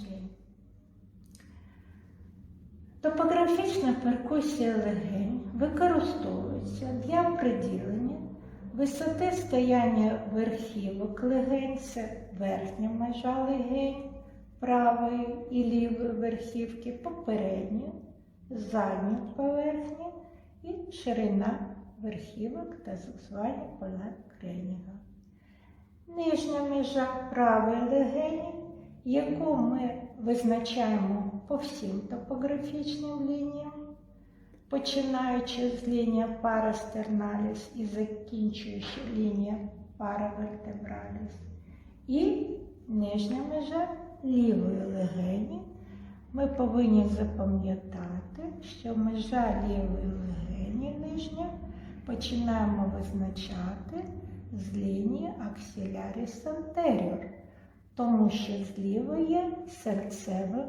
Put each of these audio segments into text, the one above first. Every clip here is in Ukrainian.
ніж. Топографічна перкусія легень використовується для приділення висоти стояння верхівок легень, це верхня межа легень правої і лівої верхівки, попередня, задня поверхня і ширина верхівок та звані поля кренінга. Нижня межа правої легені, яку ми визначаємо по всім топографічним лініям, починаючи з лінії парастерналіс і закінчуючи лінія паравертебраліс. І нижня межа лівої легені. Ми повинні запам'ятати, що межа лівої легені нижня починаємо визначати з лінії аксіляріс антеріор, тому що зліва є серцева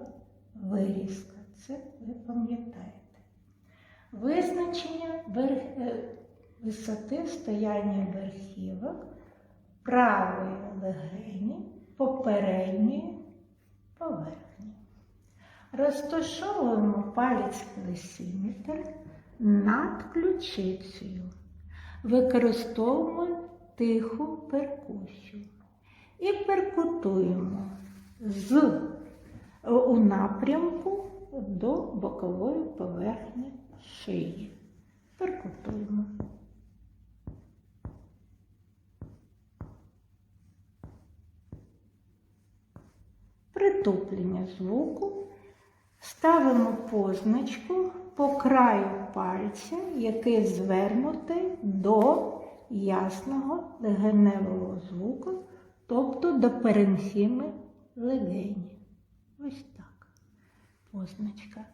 вирізка. Це ви пам'ятаєте. Визначення верх... е, висоти стояння верхівок правої легені попередньої поверхні. Розташовуємо палець клесиметр над ключицею. Використовуємо тиху перкусію і перкутуємо з, у напрямку до бокової поверхні шиї. Перкутуємо. Притуплення звуку ставимо позначку по краю пальця, який звернутий до ясного легеневого звуку, тобто до перенхіми легені. Ось так. Позначка.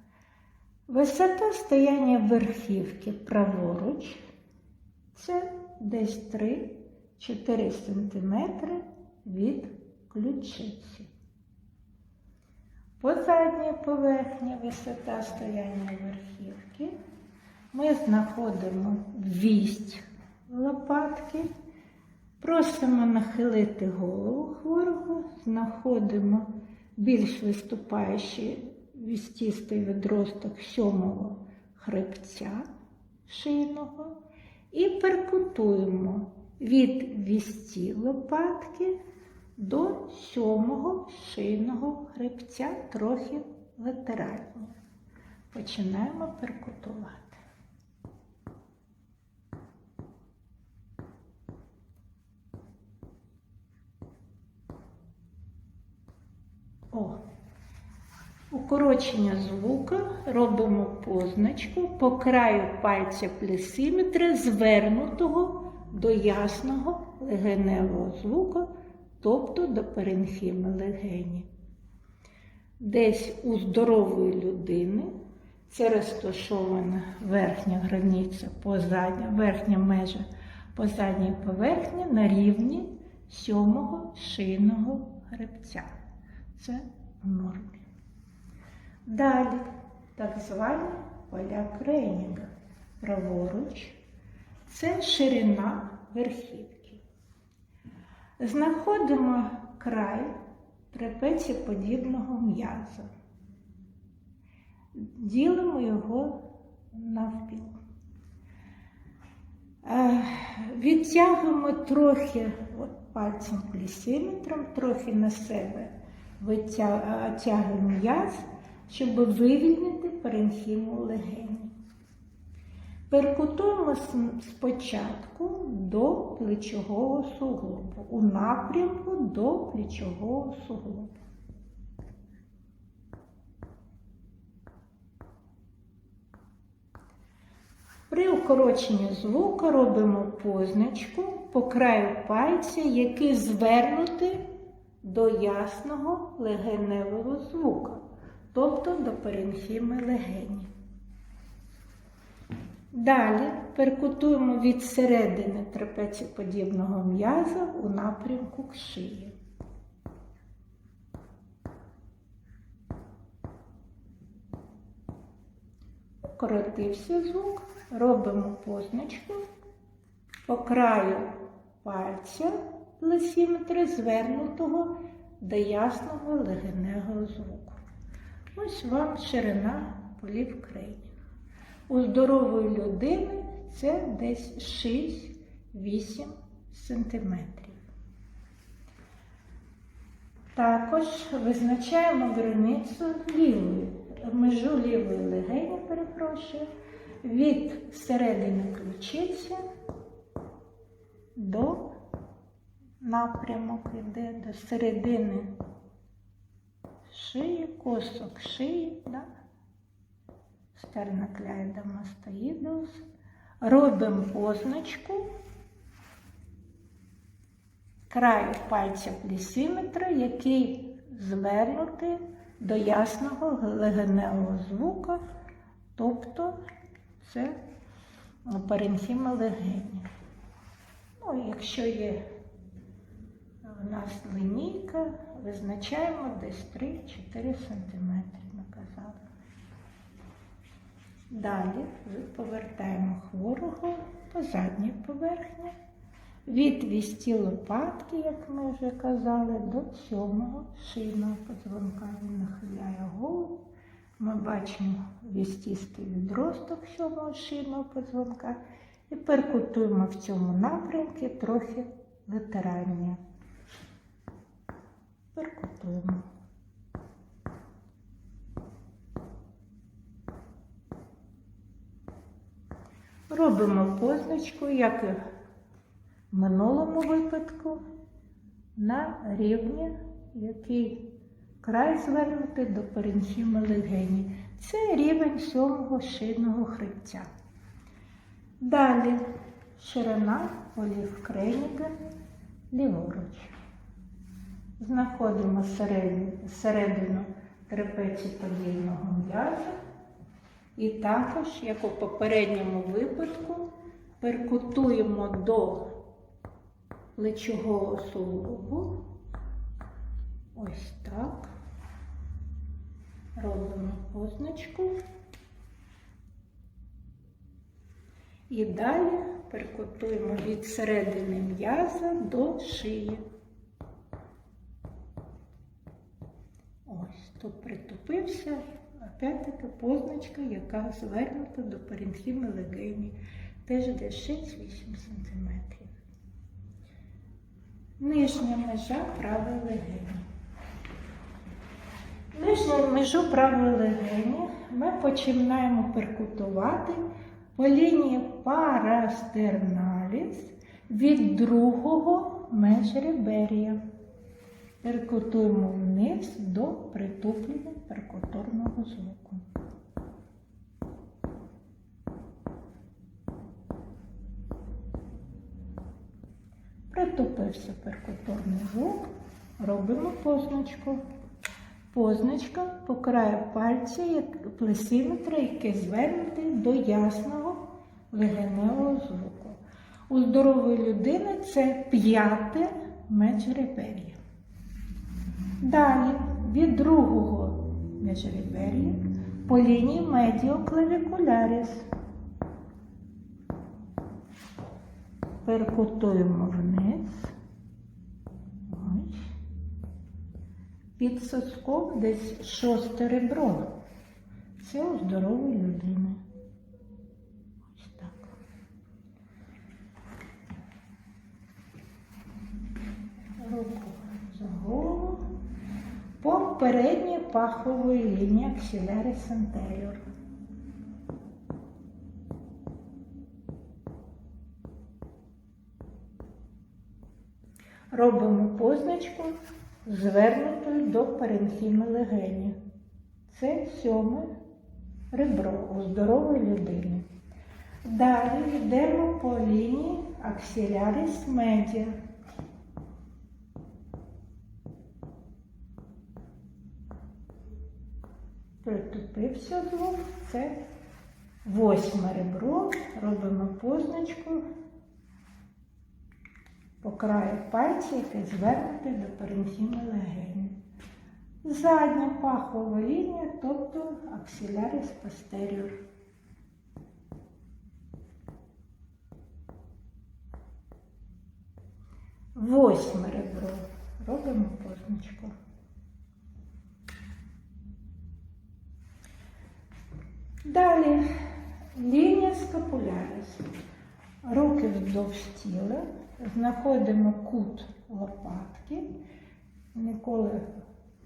Висота стояння верхівки праворуч це десь 3-4 см від ключиці. По задній поверхні висота стояння верхівки ми знаходимо вість лопатки, просимо нахилити голову хворого, знаходимо більш виступаючий вістістий відросток сьомого хребця шийного і перкутуємо від вісті лопатки до сьомого шийного хребця трохи латерально. Починаємо перкутувати. О, укорочення звука робимо позначку по краю пальця плесиметра, звернутого до ясного легеневого звука тобто до перенхіми легені. Десь у здорової людини це розташована верхня границя по задня, верхня межа по задній поверхні на рівні сьомого шийного хребця. Це в нормі. Далі так звані поля кренінга. Праворуч це ширина верхівки. Знаходимо край трапеціоподібного м'яза. Ділимо його навпіл. Е, Відтягуємо трохи от пальцем плісиметром, трохи на себе витягуємо м'яз, щоб вивільнити паренхіму легені. Перкутуємо спочатку до плечового суглобу, у напрямку до плечового суглобу. При укороченні звука робимо позначку по краю пальця, який звернутий до ясного легеневого звука, тобто до перенхіми легені. Далі перкутуємо від середини трапеціоподібного м'яза у напрямку к шиї. Коротився звук, робимо позначку по краю пальця лесіметра, звернутого до ясного легеневого звуку. Ось вам ширина полів кренів. У здорової людини це десь 6-8 сантиметрів. Також визначаємо границю лівої, межу лівої легені, перепрошую, від середини ключиці до напрямок іде до середини шиї, косок шиї, да? стернокляйдомастоїдус. Робимо позначку краю пальця плісиметра, який звернутий до ясного легеневого звука, тобто це паренхіма легені. Ну, якщо є у нас линійка, визначаємо десь 3-4 см, наказали. Далі повертаємо хворого по задній поверхні. Від вісті лопатки, як ми вже казали, до сьомого шийного подзвонка. Він нахиляє голову. Ми бачимо вістістий відросток сьомого шийного подзвонка і перкутуємо в цьому напрямку трохи витирання. Перкутуємо. Робимо позначку, як і в минулому випадку, на рівні, який край звернути до перенхіми легені. Це рівень сьомого шийного хребця. Далі ширина полів Креніга ліворуч. Знаходимо середину, середину трапеції м'яза. І також, як у попередньому випадку, перкутуємо до плечового суглобу. Ось так. Робимо позначку. І далі перкутуємо від середини м'яза до шиї. Ось тут притупився. Опять-таки позначка, яка звернута до паренхіми легені, теж десь 6-8 см. Нижня межа правої легені. Нижню межу правої легені ми починаємо перкутувати по лінії парастерналіс від другого межреберія. Перкутуємо вниз до притуплення перкуторного звуку. Притупився перкуторний звук, робимо позначку. Позначка по краю пальця як плесиметра, який звернутий до ясного легеневого звуку. У здорової людини це п'яте межребер'я. Далі від другого межребер'я по лінії медіоклавікуляріс. Перкутуємо вниз. Під соском десь шосте ребро. Це у здорової людини. Ось так. Руку за голову по передній пахової лінії аксілярис anterior. Робимо позначку звернутою до паренхіми легені. Це сьоме ребро у здорової людини. Далі йдемо по лінії аксілярис медіа. Притупився звук, це восьме ребро, робимо позначку по краю пальця, яке звернуте до паренхіми легені. Задня пахова лінія, тобто аксиляріс постеріор. Восьме ребро. Робимо позначку. Далі лінія скапуляріс. Руки вздовж тіла. Знаходимо кут лопатки. Ніколи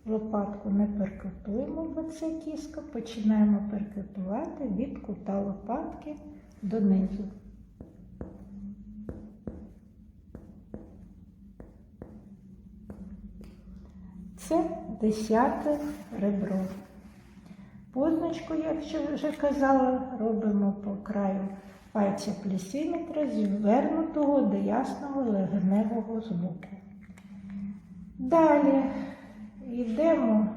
лопатку не перкутуємо, бо це кіска. Починаємо перкутувати від кута лопатки донизу. Це десяте ребро. Позначку, якщо вже казала, робимо по краю пальця плісиметра звернутого до ясного легеневого звуку. Далі йдемо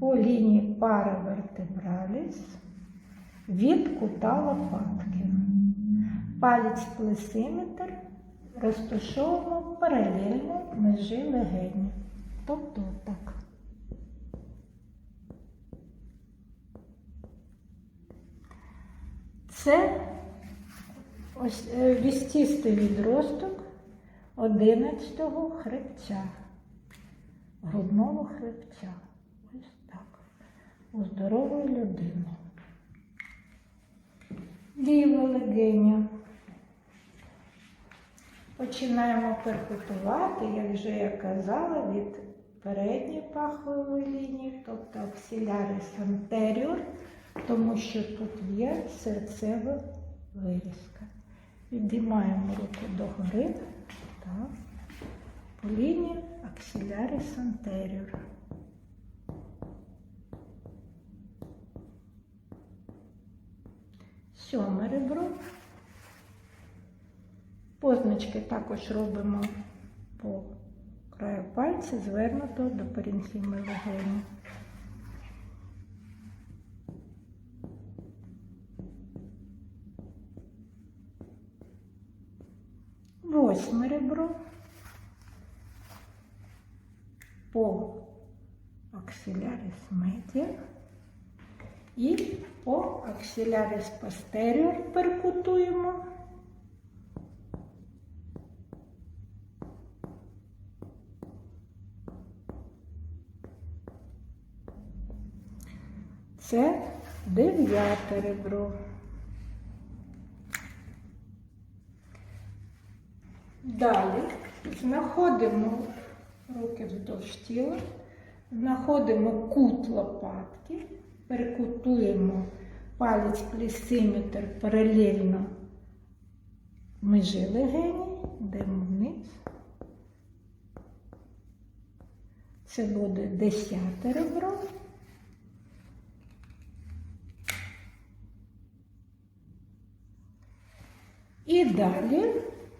по лінії пари вертебраліс від кута лопатки. Палець плесиметр розташовуємо паралельно межі легені. Тобто так. Це ось е, вістістий відросток 11-го хребця, грудного хребця. Ось так. У здорової людини. Ліва легеня. Починаємо перкутувати, як вже я казала, від передньої пахової лінії, тобто аксилярис антеріор, тому що тут є серцева вирізка. Підіймаємо руку догори, так, по лінії аксилярис антеріор. Сьоме ребро. Позначки також робимо по краю пальця, звернуто до парінхіми легені. Восьме ребро по аксиляріс і по аксиляріс постеріор перкутуємо. Це дев'яте ребро. Далі знаходимо руки вздовж тіла, знаходимо кут лопатки, перекутуємо палець плісиметр паралельно межі легені, йдемо вниз. Це буде десяте ребро. І далі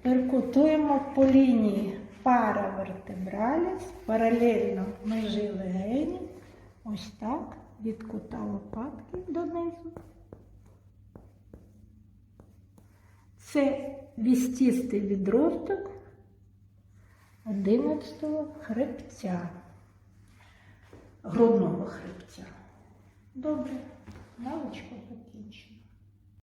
перкутуємо по лінії паравертебраліс паралельно межі легені. Ось так, від кута лопатки донизу. Це вістістий відросток 11-го хребця, грудного хребця. Добре, навичку покінчимо.